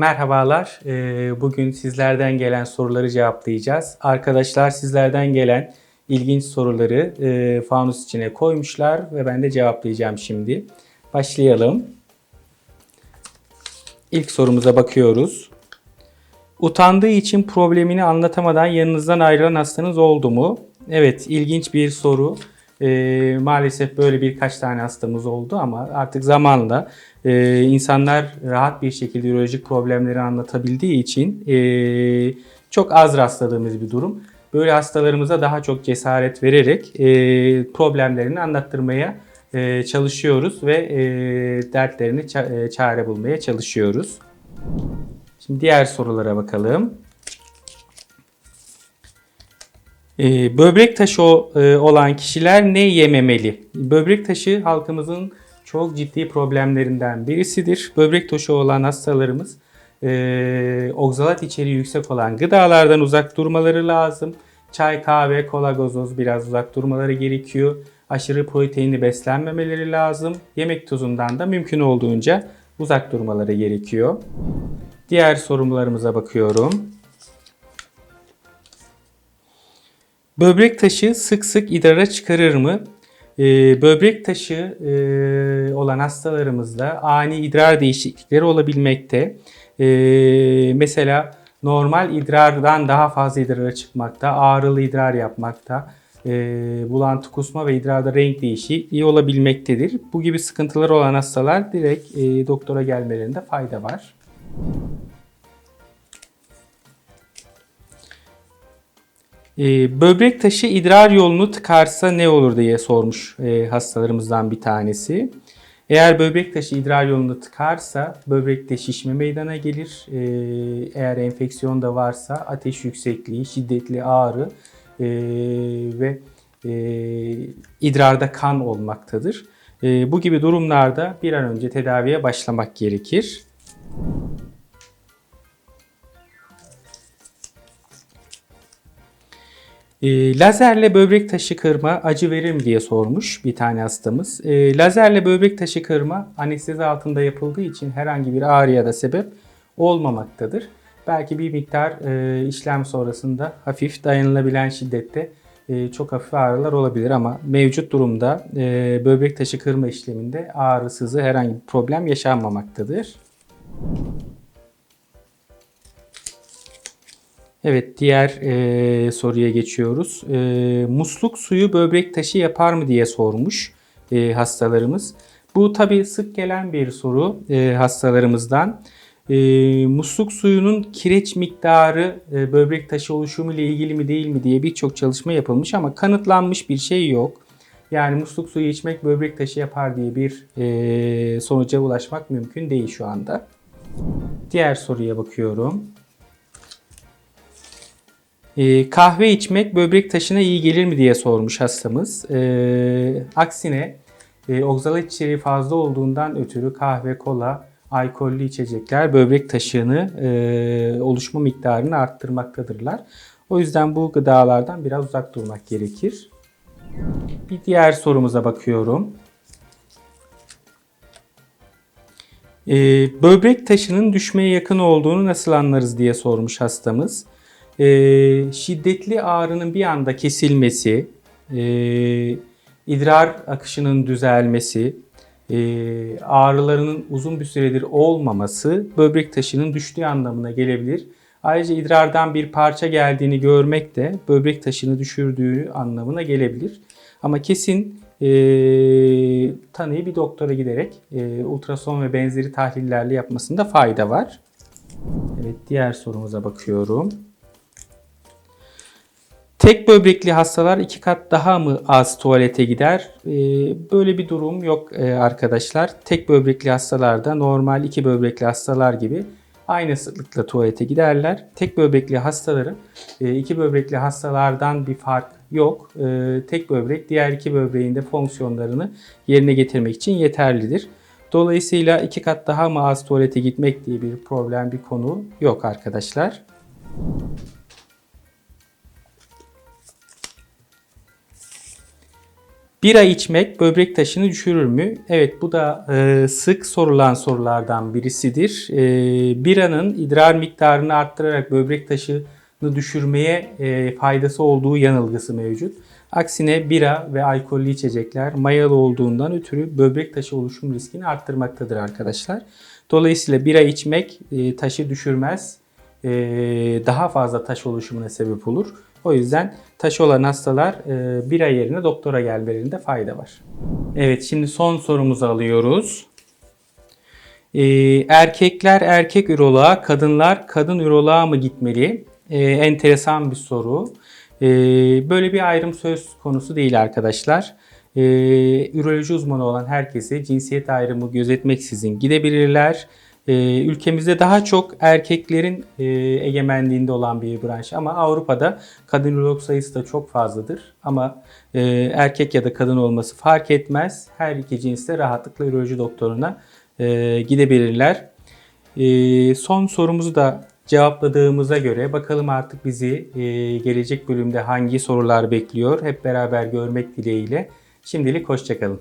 Merhabalar. Ee, Bugün sizlerden gelen soruları cevaplayacağız. Arkadaşlar sizlerden gelen ilginç soruları e, fanus içine koymuşlar ve ben de cevaplayacağım şimdi. Başlayalım. İlk sorumuza bakıyoruz. Utandığı için problemini anlatamadan yanınızdan ayrılan hastanız oldu mu? Evet, ilginç bir soru. Ee, maalesef böyle birkaç tane hastamız oldu ama artık zamanla e, insanlar rahat bir şekilde ürolojik problemleri anlatabildiği için e, çok az rastladığımız bir durum. Böyle hastalarımıza daha çok cesaret vererek e, problemlerini anlattırmaya e, çalışıyoruz ve e, dertlerini ça- e, çare bulmaya çalışıyoruz. Şimdi diğer sorulara bakalım. Ee, böbrek taşı e, olan kişiler ne yememeli? Böbrek taşı halkımızın çok ciddi problemlerinden birisidir. Böbrek taşı olan hastalarımız e, oksalat içeriği yüksek olan gıdalardan uzak durmaları lazım. Çay, kahve, kola, gazoz biraz uzak durmaları gerekiyor. Aşırı proteinli beslenmemeleri lazım. Yemek tuzundan da mümkün olduğunca uzak durmaları gerekiyor. Diğer sorunlarımıza bakıyorum. Böbrek taşı sık sık idrara çıkarır mı? Ee, böbrek taşı e, olan hastalarımızda ani idrar değişiklikleri olabilmekte. Ee, mesela normal idrardan daha fazla idrara çıkmakta, ağrılı idrar yapmakta, e, bulantı kusma ve idrarda renk değişikliği olabilmektedir. Bu gibi sıkıntıları olan hastalar direkt e, doktora gelmelerinde fayda var. Ee, böbrek taşı idrar yolunu tıkarsa ne olur diye sormuş e, hastalarımızdan bir tanesi. Eğer böbrek taşı idrar yolunu tıkarsa böbrekte şişme meydana gelir. Ee, eğer enfeksiyon da varsa ateş yüksekliği, şiddetli ağrı e, ve e, idrarda kan olmaktadır. Bu gibi durumlarda bir an önce tedaviye başlamak gerekir. E, lazerle böbrek taşı kırma acı verir mi diye sormuş bir tane hastamız. E, lazerle böbrek taşı kırma anestezi altında yapıldığı için herhangi bir ağrıya da sebep olmamaktadır. Belki bir miktar e, işlem sonrasında hafif dayanılabilen şiddette e, çok hafif ağrılar olabilir ama mevcut durumda e, böbrek taşı kırma işleminde ağrı, sızı herhangi bir problem yaşanmamaktadır. Evet, diğer e, soruya geçiyoruz. E, musluk suyu böbrek taşı yapar mı diye sormuş e, hastalarımız. Bu tabii sık gelen bir soru e, hastalarımızdan. E, musluk suyunun kireç miktarı e, böbrek taşı oluşumu ile ilgili mi değil mi diye birçok çalışma yapılmış ama kanıtlanmış bir şey yok. Yani musluk suyu içmek böbrek taşı yapar diye bir e, sonuca ulaşmak mümkün değil şu anda. Diğer soruya bakıyorum. Ee, kahve içmek böbrek taşına iyi gelir mi diye sormuş hastamız. Ee, aksine e, oksalat içeriği fazla olduğundan ötürü kahve, kola, alkollü içecekler böbrek taşını e, oluşma miktarını arttırmaktadırlar. O yüzden bu gıdalardan biraz uzak durmak gerekir. Bir diğer sorumuza bakıyorum. Ee, böbrek taşının düşmeye yakın olduğunu nasıl anlarız diye sormuş hastamız. Ee, şiddetli ağrının bir anda kesilmesi, e, idrar akışının düzelmesi, e, ağrılarının uzun bir süredir olmaması böbrek taşının düştüğü anlamına gelebilir. Ayrıca idrardan bir parça geldiğini görmek de böbrek taşını düşürdüğü anlamına gelebilir. Ama kesin e, tanıyı bir doktora giderek e, ultrason ve benzeri tahlillerle yapmasında fayda var. Evet diğer sorumuza bakıyorum. Tek böbrekli hastalar iki kat daha mı az tuvalete gider? Ee, böyle bir durum yok e, arkadaşlar. Tek böbrekli hastalarda normal iki böbrekli hastalar gibi aynı sıklıkla tuvalete giderler. Tek böbrekli hastaların e, iki böbrekli hastalardan bir fark yok. E, tek böbrek diğer iki böbreğin de fonksiyonlarını yerine getirmek için yeterlidir. Dolayısıyla iki kat daha mı az tuvalete gitmek diye bir problem, bir konu yok arkadaşlar. Bira içmek böbrek taşını düşürür mü? Evet bu da e, sık sorulan sorulardan birisidir. E, biranın idrar miktarını arttırarak böbrek taşını düşürmeye e, faydası olduğu yanılgısı mevcut. Aksine bira ve alkollü içecekler mayalı olduğundan ötürü böbrek taşı oluşum riskini arttırmaktadır arkadaşlar. Dolayısıyla bira içmek e, taşı düşürmez, e, daha fazla taş oluşumuna sebep olur. O yüzden taş olan hastalar e, bira yerine doktora gelmelerinde fayda var. Evet şimdi son sorumuzu alıyoruz. E, erkekler erkek üroloğa, kadınlar kadın üroloğa mı gitmeli? E, enteresan bir soru. E, böyle bir ayrım söz konusu değil arkadaşlar. E, üroloji uzmanı olan herkese cinsiyet ayrımı gözetmeksizin gidebilirler. E, ülkemizde daha çok erkeklerin e, egemenliğinde olan bir branş ama Avrupa'da kadın ürolog sayısı da çok fazladır. Ama e, erkek ya da kadın olması fark etmez. Her iki cinste rahatlıkla üroloji doktoruna e, gidebilirler. E, son sorumuzu da cevapladığımıza göre bakalım artık bizi e, gelecek bölümde hangi sorular bekliyor hep beraber görmek dileğiyle. Şimdilik hoşçakalın.